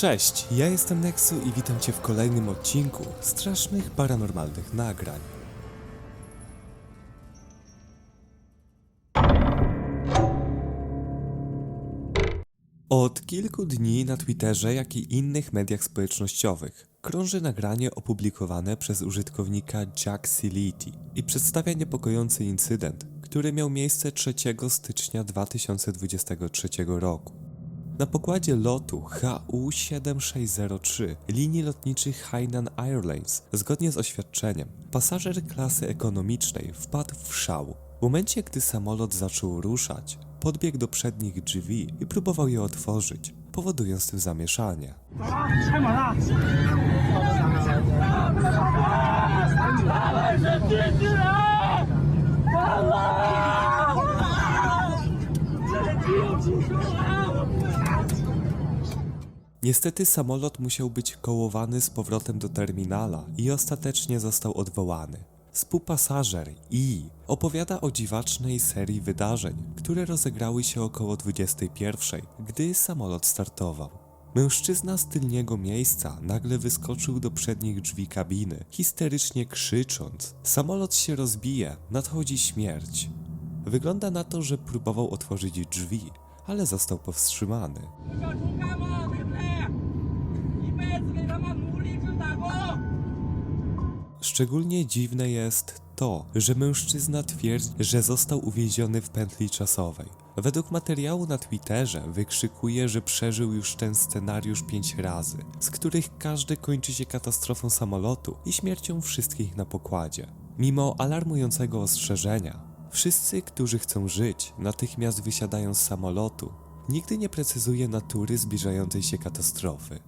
Cześć, ja jestem Nexu i witam Cię w kolejnym odcinku strasznych paranormalnych nagrań. Od kilku dni na Twitterze, jak i innych mediach społecznościowych krąży nagranie opublikowane przez użytkownika Jack Siliti i przedstawia niepokojący incydent, który miał miejsce 3 stycznia 2023 roku. Na pokładzie lotu HU7603 linii lotniczych Hainan Airlines, zgodnie z oświadczeniem, pasażer klasy ekonomicznej wpadł w szał. W momencie, gdy samolot zaczął ruszać, podbiegł do przednich drzwi i próbował je otworzyć, powodując tym zamieszanie. 开 Niestety samolot musiał być kołowany z powrotem do terminala i ostatecznie został odwołany. Współpasażer I opowiada o dziwacznej serii wydarzeń, które rozegrały się około 21, gdy samolot startował. Mężczyzna z tylniego miejsca nagle wyskoczył do przednich drzwi kabiny, histerycznie krzycząc: Samolot się rozbije, nadchodzi śmierć. Wygląda na to, że próbował otworzyć drzwi, ale został powstrzymany. Szczególnie dziwne jest to, że mężczyzna twierdzi, że został uwięziony w pętli czasowej. Według materiału na Twitterze wykrzykuje, że przeżył już ten scenariusz pięć razy, z których każdy kończy się katastrofą samolotu i śmiercią wszystkich na pokładzie. Mimo alarmującego ostrzeżenia, wszyscy, którzy chcą żyć, natychmiast wysiadają z samolotu nigdy nie precyzuje natury zbliżającej się katastrofy.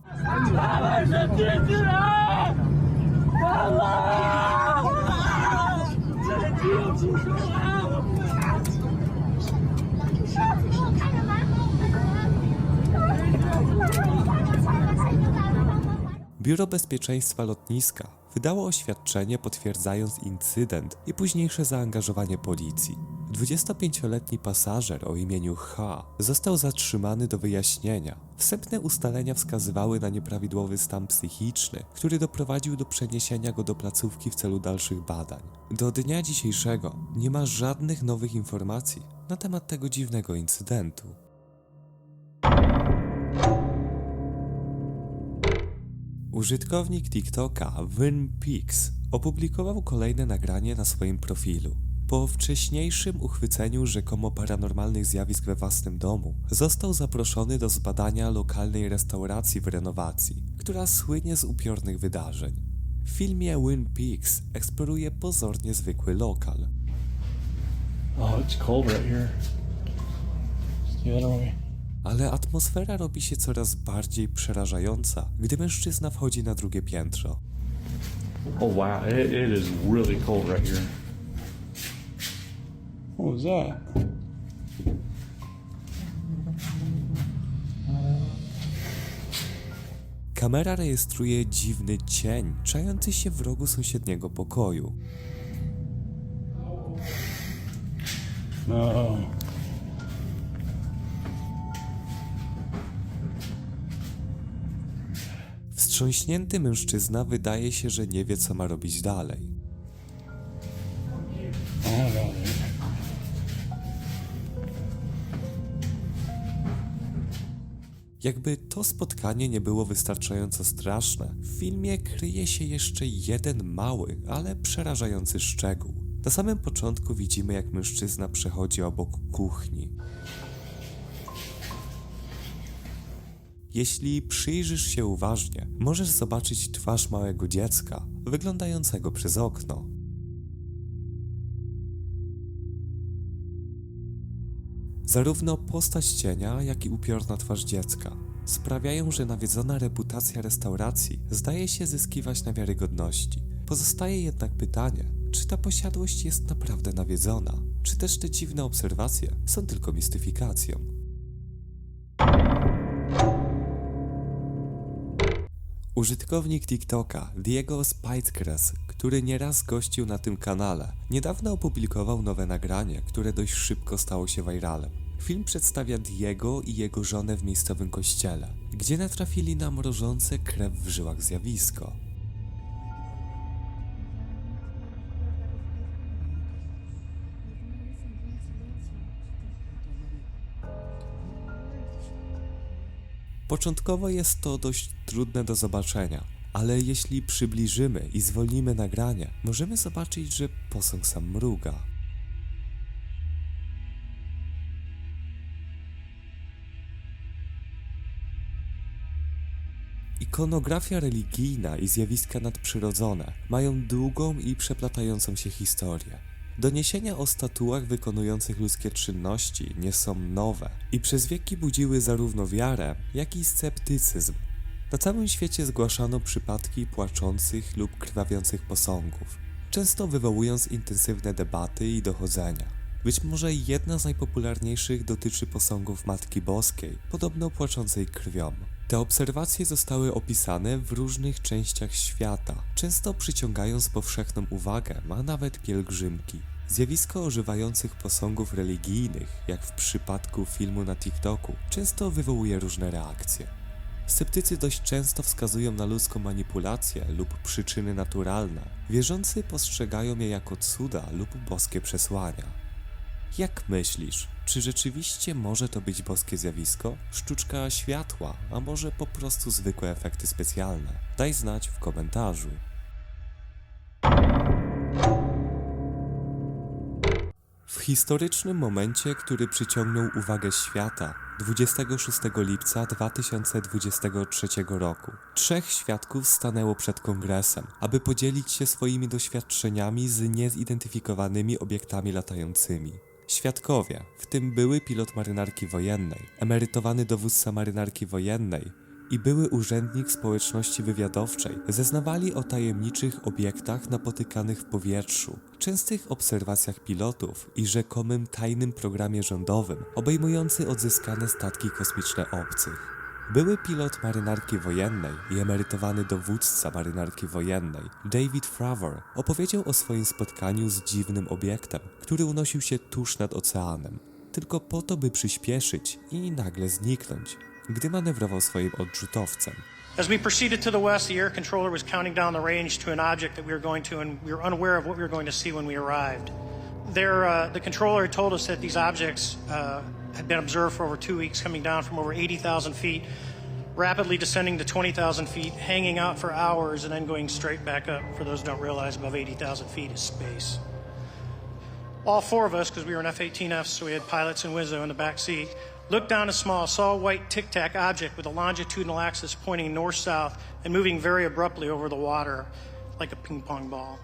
Biuro Bezpieczeństwa Lotniska wydało oświadczenie potwierdzając incydent i późniejsze zaangażowanie policji. 25-letni pasażer o imieniu H został zatrzymany do wyjaśnienia. Wstępne ustalenia wskazywały na nieprawidłowy stan psychiczny, który doprowadził do przeniesienia go do placówki w celu dalszych badań. Do dnia dzisiejszego nie ma żadnych nowych informacji na temat tego dziwnego incydentu. Użytkownik TikToka WinPix opublikował kolejne nagranie na swoim profilu. Po wcześniejszym uchwyceniu rzekomo paranormalnych zjawisk we własnym domu, został zaproszony do zbadania lokalnej restauracji w renowacji, która słynie z upiornych wydarzeń. W filmie WinPix eksploruje pozornie zwykły lokal. Oh, it's cold right here. Ale atmosfera robi się coraz bardziej przerażająca, gdy mężczyzna wchodzi na drugie piętro. Oh wow, it, it is really cold right here. What was that? Kamera rejestruje dziwny cień czający się w rogu sąsiedniego pokoju. No. Wstrząśnięty mężczyzna wydaje się, że nie wie, co ma robić dalej. Jakby to spotkanie nie było wystarczająco straszne, w filmie kryje się jeszcze jeden mały, ale przerażający szczegół. Na samym początku widzimy, jak mężczyzna przechodzi obok kuchni. Jeśli przyjrzysz się uważnie, możesz zobaczyć twarz małego dziecka, wyglądającego przez okno. Zarówno postać cienia, jak i upiorna twarz dziecka sprawiają, że nawiedzona reputacja restauracji zdaje się zyskiwać na wiarygodności. Pozostaje jednak pytanie, czy ta posiadłość jest naprawdę nawiedzona, czy też te dziwne obserwacje są tylko mistyfikacją. Użytkownik TikToka Diego Spitecrest, który nieraz gościł na tym kanale, niedawno opublikował nowe nagranie, które dość szybko stało się viralem. Film przedstawia Diego i jego żonę w miejscowym kościele, gdzie natrafili na mrożące krew w żyłach zjawisko. Początkowo jest to dość trudne do zobaczenia, ale jeśli przybliżymy i zwolnimy nagranie, możemy zobaczyć, że posąg sam mruga. Ikonografia religijna i zjawiska nadprzyrodzone mają długą i przeplatającą się historię. Doniesienia o statuach wykonujących ludzkie czynności nie są nowe i przez wieki budziły zarówno wiarę, jak i sceptycyzm. Na całym świecie zgłaszano przypadki płaczących lub krwawiących posągów, często wywołując intensywne debaty i dochodzenia. Być może jedna z najpopularniejszych dotyczy posągów Matki Boskiej, podobno płaczącej krwią. Te obserwacje zostały opisane w różnych częściach świata, często przyciągając powszechną uwagę, a nawet pielgrzymki. Zjawisko ożywających posągów religijnych, jak w przypadku filmu na TikToku, często wywołuje różne reakcje. Sceptycy dość często wskazują na ludzką manipulację lub przyczyny naturalne. Wierzący postrzegają je jako cuda lub boskie przesłania. Jak myślisz, czy rzeczywiście może to być boskie zjawisko? Sztuczka światła, a może po prostu zwykłe efekty specjalne? Daj znać w komentarzu. Historycznym momencie, który przyciągnął uwagę świata, 26 lipca 2023 roku, trzech świadków stanęło przed kongresem, aby podzielić się swoimi doświadczeniami z niezidentyfikowanymi obiektami latającymi. Świadkowie, w tym były pilot marynarki wojennej, emerytowany dowódca marynarki wojennej i były urzędnik społeczności wywiadowczej, zeznawali o tajemniczych obiektach napotykanych w powietrzu, częstych obserwacjach pilotów i rzekomym tajnym programie rządowym obejmujący odzyskane statki kosmiczne obcych. Były pilot marynarki wojennej i emerytowany dowódca marynarki wojennej, David Fravor, opowiedział o swoim spotkaniu z dziwnym obiektem, który unosił się tuż nad oceanem, tylko po to, by przyspieszyć i nagle zniknąć, gdy manewrował swoim odrzutowcem. As we proceeded to the west, the air controller was counting down the range to an object that we were going to, and we were unaware of what we were going to see when we arrived. There, uh, the controller told us that these objects uh, had been observed for over two weeks, coming down from over 80,000 feet, rapidly descending to 20,000 feet, hanging out for hours, and then going straight back up. For those who don't realize, above 80,000 feet is space. All four of us, because we were in F 18Fs, so we had pilots and Wizzo in the back seat, looked down a small, saw a white tic tac object with a longitudinal axis pointing north south and moving very abruptly over the water like a ping pong ball.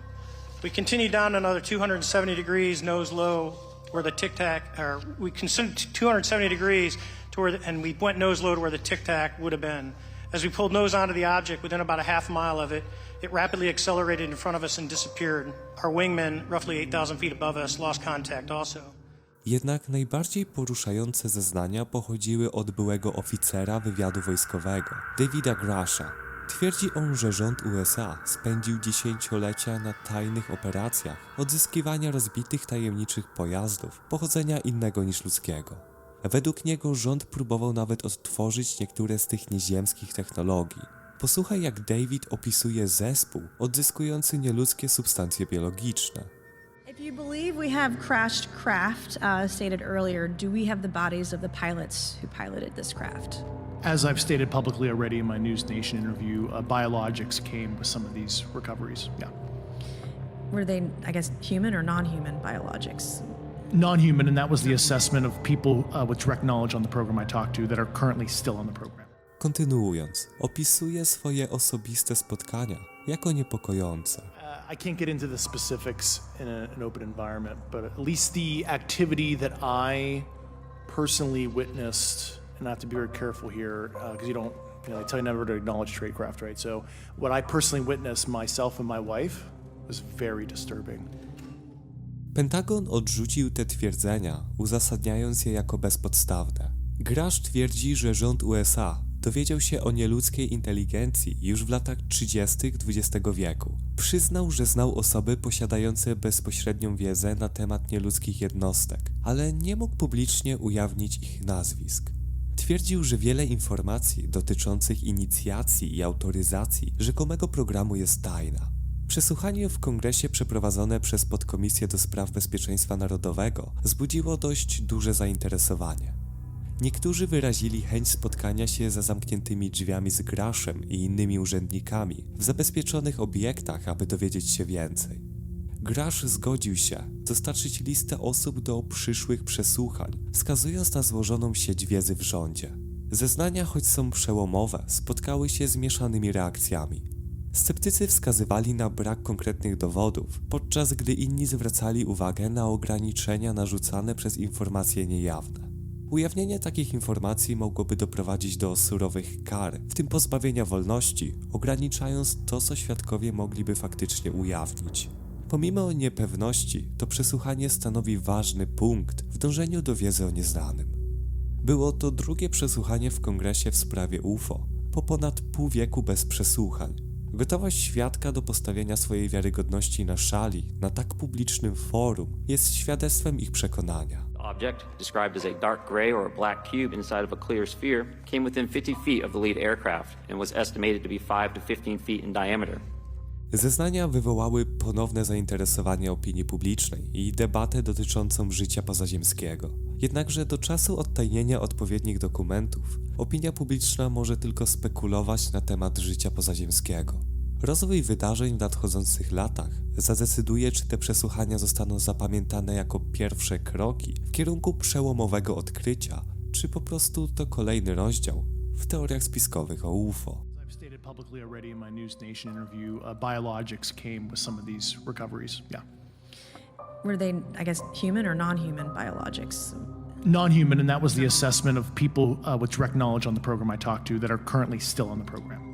We continued down another 270 degrees, nose low, where the tic tac, or we considered 270 degrees to where, the, and we went nose low to where the tic tac would have been. As we pulled nose onto the object, within about a half mile of it, it rapidly accelerated in front of us and disappeared. Our wingmen, roughly 8,000 feet above us, lost contact also. Jednak najbardziej poruszające zeznania pochodziły od byłego oficera wywiadu wojskowego, Davida Grasha. Twierdzi on, że rząd USA spędził dziesięciolecia na tajnych operacjach odzyskiwania rozbitych tajemniczych pojazdów pochodzenia innego niż ludzkiego. Według niego rząd próbował nawet odtworzyć niektóre z tych nieziemskich technologii. Posłuchaj, jak David opisuje zespół odzyskujący nieludzkie substancje biologiczne. If you believe we have crashed craft, uh, stated earlier, do we have the bodies of the pilots who piloted this craft? As I've stated publicly already in my News Nation interview, uh, biologics came with some of these recoveries. Yeah. Were they, I guess, human or non human biologics? Non human, and that was the assessment of people uh, with direct knowledge on the program I talked to that are currently still on the program. Kontynuując, opisuje swoje osobiste spotkania jako niepokojące. Uh, I can't get into the specifics in a, an open environment, but at least the activity that I personally witnessed, and I have to be very careful here because you don't, you know, they tell you never to acknowledge tradecraft, right? So, what I personally witnessed myself and my wife was very disturbing. Pentagon odrzucił te twierdzenia, uzasadniając je jako bezpodstawne. Grasz twierdzi, że rząd USA dowiedział się o nieludzkiej inteligencji już w latach 30. XX wieku. Przyznał, że znał osoby posiadające bezpośrednią wiedzę na temat nieludzkich jednostek, ale nie mógł publicznie ujawnić ich nazwisk. Twierdził, że wiele informacji dotyczących inicjacji i autoryzacji rzekomego programu jest tajna. Przesłuchanie w kongresie przeprowadzone przez Podkomisję do Spraw Bezpieczeństwa Narodowego wzbudziło dość duże zainteresowanie. Niektórzy wyrazili chęć spotkania się za zamkniętymi drzwiami z Graszem i innymi urzędnikami w zabezpieczonych obiektach, aby dowiedzieć się więcej. Grasz zgodził się dostarczyć listę osób do przyszłych przesłuchań, wskazując na złożoną sieć wiedzy w rządzie. Zeznania, choć są przełomowe, spotkały się z mieszanymi reakcjami. Sceptycy wskazywali na brak konkretnych dowodów, podczas gdy inni zwracali uwagę na ograniczenia narzucane przez informacje niejawne. Ujawnienie takich informacji mogłoby doprowadzić do surowych kar, w tym pozbawienia wolności, ograniczając to, co świadkowie mogliby faktycznie ujawnić. Pomimo niepewności, to przesłuchanie stanowi ważny punkt w dążeniu do wiedzy o nieznanym. Było to drugie przesłuchanie w kongresie w sprawie UFO, po ponad pół wieku bez przesłuchań. Gotowość świadka do postawienia swojej wiarygodności na szali na tak publicznym forum jest świadectwem ich przekonania. Object, described as a dark gray or a black cube inside of a clear sphere, came within 50 feet of the lead aircraft and was estimated to be 5 to 15 feet in diameter. Zeznania wywołały ponowne zainteresowanie opinii publicznej i debatę dotyczącą życia pozaziemskiego. Jednakże do czasu odtajnienia odpowiednich dokumentów, opinia publiczna może tylko spekulować na temat życia pozaziemskiego. Rozwój wydarzeń w nadchodzących latach zadecyduje, czy te przesłuchania zostaną zapamiętane jako pierwsze kroki w kierunku przełomowego odkrycia, czy po prostu to kolejny rozdział w teoriach spiskowych o UFO. Publicly already in my News Nation interview, uh, biologics came with some of these recoveries. Yeah. Were they, I guess, human or non human biologics? Non human, and that was the assessment of people uh, with direct knowledge on the program I talked to that are currently still on the program.